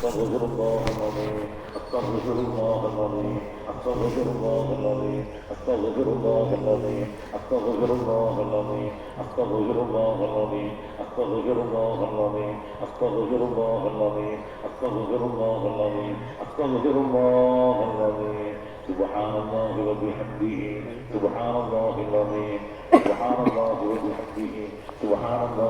أستغفر الله العظيم أستغفر الله العظيم أستغفر الله العظيم أستغفر الله العظيم أستغفر الله العظيم أستغفر الله العظيم أستغفر الله العظيم أستغفر الله العظيم أستغفر الله العظيم أستغفر الله العظيم سبحان الله وبحمده سبحان الله العظيم سبحان الله وبحمده سبحان الله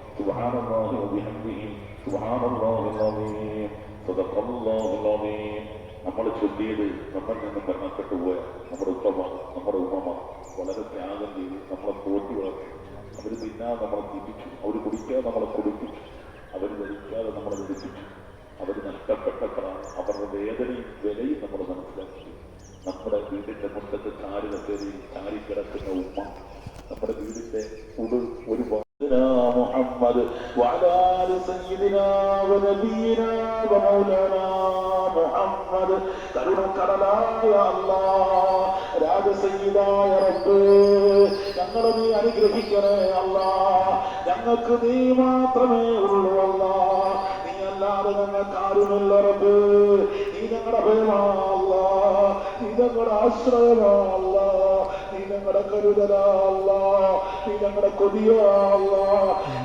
سبحان الله وبحمده سبحان الله العظيم صدق الله العظيم നമ്മൾ ചൊല്ലിയത് നമ്മൾ നിന്ന് മരണപ്പെട്ടു പോയ നമ്മുടെ ഉത്തമ നമ്മുടെ ഉമ്മ വളരെ ത്യാഗം ചെയ്ത് നമ്മളെ പോറ്റി വളർത്തി അവർ തിന്നാതെ നമ്മളെ തിരിച്ചു അവർ കുടിക്കാതെ നമ്മളെ കുടിപ്പിച്ചു അവർ ധരിക്കാതെ നമ്മളെ ധരിപ്പിച്ചു അവർ നഷ്ടപ്പെട്ടപ്പോഴാണ് അവരുടെ വേദനയും വിലയും നമ്മൾ മനസ്സിലാക്കി മുഹമ്മദ് وعلى سيدنا ونبينا ومولانا മുഹമ്മദ് കരുണക്കടലായ അല്ലാ രാജസയ്യിദായ റബ്ബ് ഞങ്ങളെ നീ അനുഗ്രഹിക്കണേ അല്ലാ ഞങ്ങൾക്ക് നീ മാത്രമേ ഉള്ളൂ അല്ലാ നീ അല്ലാതെ ഞങ്ങൾക്ക് ആരുമില്ല റബ്ബ് നീ ഞങ്ങളുടെ ഭയമാല്ല നീ ഞങ്ങളുടെ ആശ്രയമാല്ല നീ ഞങ്ങളുടെ കരുതലല്ല നീ ഞങ്ങളുടെ കൊതിയല്ല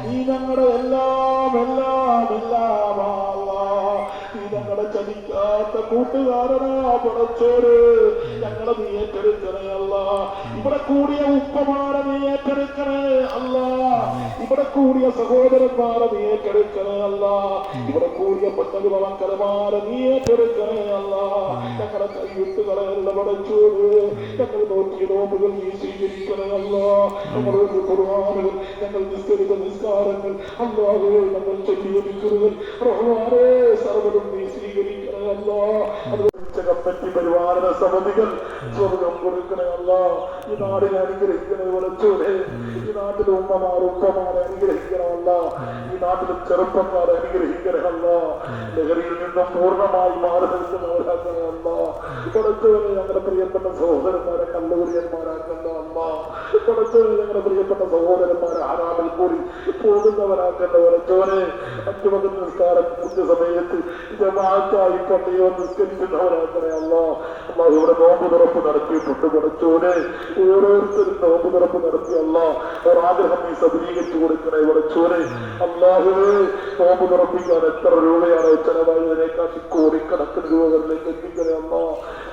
നീ ഞങ്ങളുടെ എല്ലാം എല്ലാം എല്ലാമല്ല നീ ഞങ്ങളുടെ ചതിക്കാത്ത കൂട്ടുകാരനാ പടച്ചോര് ഞങ്ങളെ നീ ഏറ്റെടുക്കണേ അല്ല ഇവിടെ കൂടിയ ഉപ്പമാരെ നീ ഏറ്റെടുക്കണേ അല്ല ഇവിടെ കൂടിയ സഹോദരന്മാരെ നീ ഏറ്റെടുക്കണേ അല്ല ഇവിടെ കൂടിയ പെണ്ണത് മക്കളമാരെ നീ ഏറ്റെടുക്കണേ അല്ല ഞങ്ങളെ കൈവിട്ടുകളെയുള്ള പടച്ചോര് ഞങ്ങൾ നോക്കിയ നോമ്പുകൾ നീ സ്വീകരിക്കണേ അല്ല ഞങ്ങളുടെ കുർബാനുകൾ ഞങ്ങൾ നിസ്കരിച്ച നിസ്കാരങ്ങൾ അല്ലാതെ ഞങ്ങൾ ചെല്ലിയ വിക്കുറുകൾ റഹ്മാനെ സർവതും നീ സ്വീകരിക്കണേ അല്ല അത് കപ്പറ്റി പരിപാലന സമിതികൾ സ്വർഗം കൊടുക്കണേ അല്ല. ഈ നാടിനെ അനുഗ്രഹിക്കണേ വിളിച്ചൂടെ. ഈ നാട്ടിലെ ഉമ്മമാർ ഉപ്പമാരെ അനുഗ്രഹിക്കണമല്ല ഈ നാട്ടിലെ ചെറുപ്പക്കാരെ അനുഗ്രഹിക്കണമല്ല ലഹരിയിൽ നിന്നും പൂർണമായി മാറി നിൽക്കുന്നവരാക്കണമല്ല പഠിച്ചവനെ ഞങ്ങളുടെ പ്രിയപ്പെട്ട സഹോദരന്മാരെ കല്ലുകുടിയന്മാരാക്കണ്ടമല്ല പഠിച്ചവനെ ഞങ്ങളുടെ പ്രിയപ്പെട്ട സഹോദരന്മാരെ ആരാമിൽ കൂടി പോകുന്നവരാക്കേണ്ട മകൻ നിസ്കാരം കൃത്യസമയത്ത് ജമാഅത്തായി പള്ളിയോ നിസ്കരിക്കുന്നവരാക്കണേ അമ്മ. അമ്മ ഇവിടെ നോമ്പ് തുറപ്പ് നടത്തിയിട്ടുണ്ട് പഠിച്ചോനെ ഓരോരുത്തരും നോമ്പ് തുറപ്പ് നടത്തിയല്ല ഒരാഗ്രഹം നീ സബലീകരിച്ചു കൊടുക്കണേ പഠിച്ചോനെ അള്ളാഹുവേ നോമ്പ് തുറപ്പിക്കാൻ എത്ര രൂപയാണ് ചെലവായതിനേക്കാട്ടി കോടിക്കണക്കിന് രൂപകളിലേക്ക് എത്തിക്കണേ അമ്മ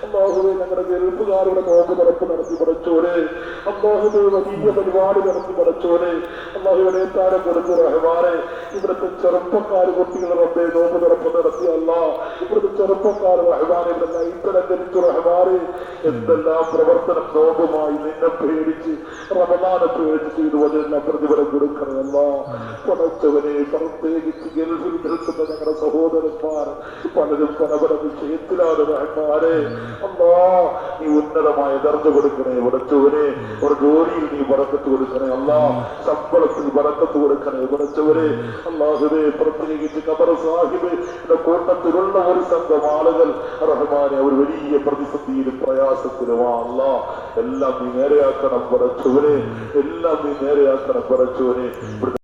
അള്ളാഹുവെ ഞങ്ങളുടെ ഗൾഫുകാരുടെ നോമ്പ് തുറപ്പ് നടത്തി പഠിച്ചോനെ അള്ളാഹുവേ വലിയ പരിപാടി നടത്തി പഠിച്ചോനെ അള്ളാഹുവിനെ താരം കൊടുത്തു റഹ്മാനെ. ഇവിടുത്തെ ചെറുപ്പക്കാർ കുട്ടികൾ റബ്ബേ നോമ്പ് തുറപ്പ് നടത്തി അല്ല. ഇവിടുത്തെ ചെറുപ്പക്കാർ റഹ്മാനെ ഇവിടെ ധരിച്ചു റഹ്മാനെ. എന്തെല്ലാം പ്രവർത്തനം നോമ്പുമായി നിന്നെ പേടിച്ച് റമദാനെ പേടിച്ച് ചെയ്തു അതിനെല്ലാം പ്രതിഫലം കൊടുക്കണമല്ല പടച്ചവനെ പ്രത്യേകിച്ച് ഗൾഫിൽ നിൽക്കുന്ന ഞങ്ങളുടെ സഹോദരന്മാർ പല വിഷയത്തിലാണ് റഹ്മാനെ അല്ലാ നീ ഉന്നതമായ ദർജ കൊടുക്കണേ ഉടച്ചവനെ ഒരു ജോലിയിൽ നീ വടക്കത്ത് കൊടുക്കണേ അല്ലാ. ശമ്പളത്തിൽ വടക്കത്ത് കൊടുക്കണേ ഉടച്ചവരെ അള്ളാഹുവെ പ്രത്യേകിച്ച് കബർ സാഹിബ് കൂട്ടത്തിലുള്ള ഒരു സംഘം ആളുകൾ റഹ്മാനെ ഒരു വലിയ പ്രതിസന്ധിയിലും പ്രയാസത്തിലുമാ അല്ല. എല്ലാം നീ നേരെയാക്കണം പടച്ചവനെ എല്ലാം നീ നേരെയാക്കണം പടച്ചവനെ